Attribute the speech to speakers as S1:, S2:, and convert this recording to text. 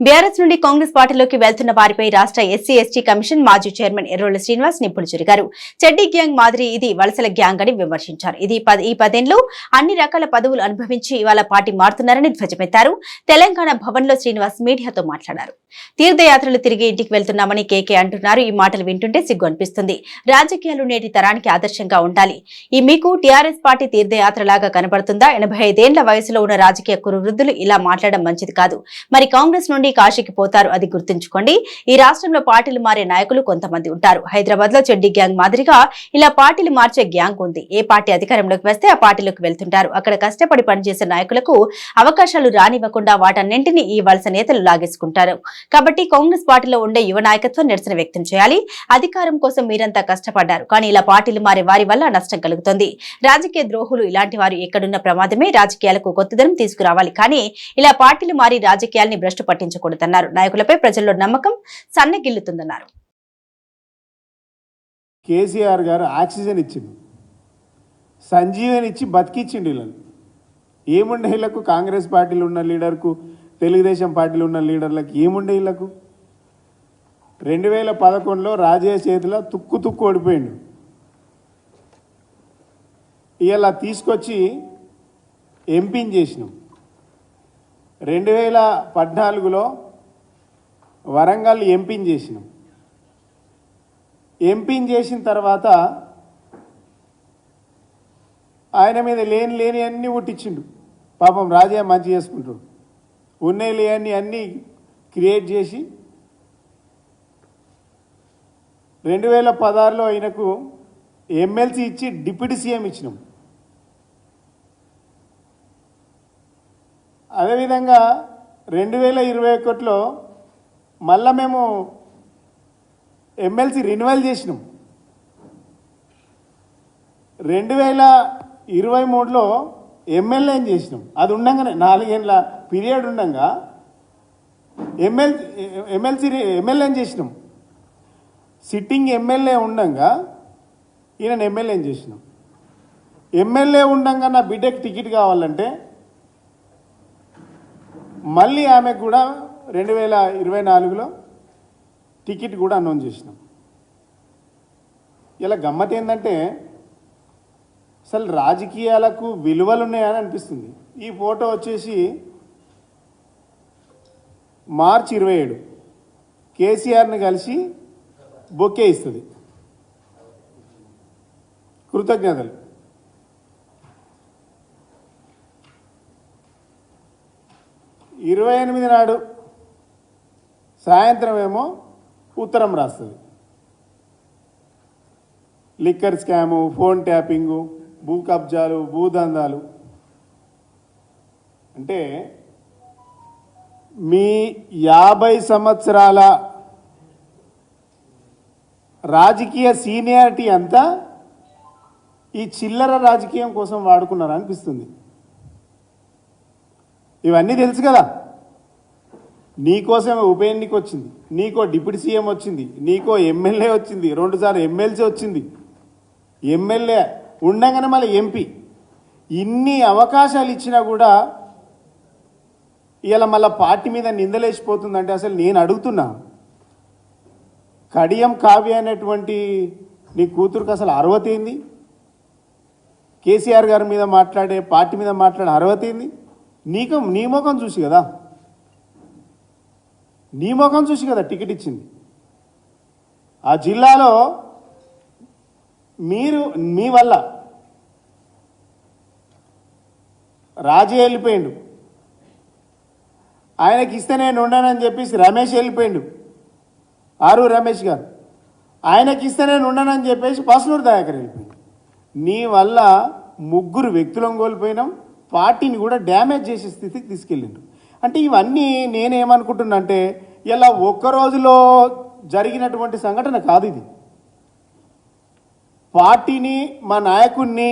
S1: BRS నుండి కాంగ్రెస్ పార్టీలోకి వెళ్తున్న వారిపై రాష్ట్ర ఎస్సీ ఎస్టీ కమిషన్ మాజీ చైర్మన్ ఎర్రోళ్ళ శ్రీనివాస్ నిప్పులు చురిగారు. చెడ్డీ గ్యాంగ్ మాదిరి ఇది వలసల గ్యాంగ్ అని విమర్శించారు. ఇది ఈ పదేళ్ళు అన్ని రకాల పదవులు అనుభవించి ఇవాళ పార్టీ మారుతున్నారని ధ్వజమెత్తారు. తెలంగాణ భవన్లో శ్రీనివాస్ మీడియాతో మాట్లాడారు. తీర్థయాత్రలు తిరిగి ఇంటికి వెళ్తున్నామని కేకే అంటున్నారు. ఈ మాటలు వింటుంటే సిగ్గు అనిపిస్తుంది. రాజకీయాలు నేటి తరానికి ఆదర్శంగా ఉండాలి. ఈ మీకు టీఆర్ఎస్ పార్టీ తీర్థయాత్రలాగా కనబడుతుందా? ఎనభై ఐదేళ్ళ వయసులో ఉన్న రాజకీయ కురు వృద్ధులు ఇలా మాట్లాడడం మంచిది కాదు. మరి కాంగ్రెస్ నుండి కాశీకి పోతారు అది గుర్తుంచుకోండి. ఈ రాష్ట్రంలో పార్టీలు మారే నాయకులు కొంతమంది ఉంటారు. హైదరాబాద్లో చెడ్డి గ్యాంగ్ మాదిరిగా ఇలా పార్టీలు మార్చే గ్యాంగ్ ఉంది. ఏ పార్టీ అధికారంలోకి వస్తే ఆ పార్టీలోకి వెళ్తుంటారు. అక్కడ కష్టపడి పనిచేసే నాయకులకు అవకాశాలు రానివ్వకుండా వాటన్నింటినీ ఈ వలస నేతలు లాగేసుకుంటారు. కాబట్టి కాంగ్రెస్ పార్టీలో ఉండే యువ నాయకత్వం నిరసన వ్యక్తం చేయాలి. అధికారం కోసం మీరంతా కష్టపడ్డారు. కానీ ఇలా పార్టీలు మారే వారి వల్ల నష్టం కలుగుతుంది. రాజకీయ ద్రోహులు ఇలాంటి వారు ఎక్కడున్న ప్రమాదమే రాజకీయాలకు కొత్తదనం తీసుకురావాలి. కానీ ఇలా పార్టీలు మారి రాజకీయాల్ని భ్రష్టు పట్టించకూడదన్నారు నాయకులపై ప్రజల్లో నమ్మకం సన్నగిల్లుతుందన్నారు.
S2: కేసీఆర్ గారు ఆక్సిజన్ ఇచ్చింది సంజీవని ఇచ్చి బతికిచ్చిండు వీళ్ళని. ఏముండే వీళ్ళకు? కాంగ్రెస్ పార్టీలు ఉన్న లీడర్కు తెలుగుదేశం పార్టీలు ఉన్న లీడర్లకు ఏముండే వీళ్ళకు? రెండు వేల పదకొండులో రాజయ్య చేతిలో తుక్కు తుక్కు ఓడిపోయిండు. ఇలా తీసుకొచ్చి ఎంపీని చేసినాం. రెండు వేల పద్నాలుగులో వరంగల్ ఎంపీని చేసినాం. ఎంపీని చేసిన తర్వాత ఆయన మీద లేని లేని అన్నీ పుట్టించిండు పాపం రాజయ్య మంచి చేసుకుంటాడు. ఉన్నాయి లేని అన్నీ క్రియేట్ చేసి రెండు వేల పదహారులో ఆయనకు ఎమ్మెల్సీ ఇచ్చి డిప్యూటీ సీఎం ఇచ్చినాం. అదేవిధంగా రెండు వేల ఇరవై ఒకటిలో మళ్ళా మేము ఎమ్మెల్సీ రెన్యువల్ చేసినాం. రెండు వేల ఇరవై మూడులో ఎమ్మెల్యేని చేసినాం. అది ఉండగానే నాలుగేళ్ళ పీరియడ్ ఉండంగా ఎమ్మెల్ ఎమ్మెల్సీ ఎమ్మెల్యేని చేసినాం. సిట్టింగ్ ఎమ్మెల్యే ఉండగా ఈయన ఎమ్మెల్యేని చేసినాం. ఎమ్మెల్యే ఉండగా నా బిడ్డకి టికెట్ కావాలంటే మళ్ళీ ఆమెకు కూడా రెండు వేల ఇరవై నాలుగులో టికెట్ కూడా అనౌన్స్ చేసినాం. ఇలా గమ్మత్ ఏంటంటే అసలు రాజకీయాలకు విలువలు ఉన్నాయని అనిపిస్తుంది. ఈ ఫోటో వచ్చేసి మార్చి ఇరవై ఏడు. కేసీఆర్ని కలిసి బొక్కే ఇస్తుంది. కృతజ్ఞతలు. ఇరవై ఎనిమిది నాడు సాయంత్రం ఏమో ఉత్తరం రాస్తుంది. లిక్కర్ స్కాము ఫోన్ ట్యాపింగు భూ కబ్జాలు భూదందాలు అంటే మీ యాభై సంవత్సరాల రాజకీయ సీనియారిటీ అంతా ఈ చిల్లర రాజకీయం కోసం వాడుకున్నారు అనిపిస్తుంది ఇవన్నీ తెలుసు కదా. నీకోసమే ఉప ఎన్నిక వచ్చింది. నీకో డిప్యూటీ సీఎం వచ్చింది. నీకో ఎమ్మెల్యే వచ్చింది. రెండుసార్లు ఎమ్మెల్సీ వచ్చింది. ఎమ్మెల్యే ఉండగానే మళ్ళీ ఎంపీ. ఇన్ని అవకాశాలు ఇచ్చినా కూడా ఇలా మళ్ళీ పార్టీ మీద నిందలేసిపోతుందంటే అసలు నేను అడుగుతున్నా. కడియం కావ్య అనేటువంటి నీ కూతురుకు అసలు అర్హత ఏంది? కేసీఆర్ గారి మీద మాట్లాడే పార్టీ మీద మాట్లాడే అర్హత ఏంది? నీకు నీ ముఖం చూసి కదా? నీ ముఖం చూసి కదా టికెట్ ఇచ్చింది? ఆ జిల్లాలో మీరు మీ వల్ల రాజీ వెళ్ళిపోయిండు. ఆయనకి ఇస్తే నేను ఉండనని చెప్పేసి రమేష్ వెళ్ళిపోయిండు. ఆరు రమేష్ గారు. ఆయనకి ఇస్తే నేను ఉండనని చెప్పేసి పసులూరు దయాకర్ వెళ్ళిపోయిండు. నీ వల్ల ముగ్గురు వ్యక్తులను కోల్పోయినాం. పార్టీని కూడా డ్యామేజ్ చేసే స్థితికి తీసుకెళ్ళిండు అంటే ఇవన్నీ నేనేమనుకుంటున్నా అంటే ఇలా ఒక్క రోజులో జరిగినటువంటి సంఘటన కాదు ఇది. పార్టీని మా నాయకుడిని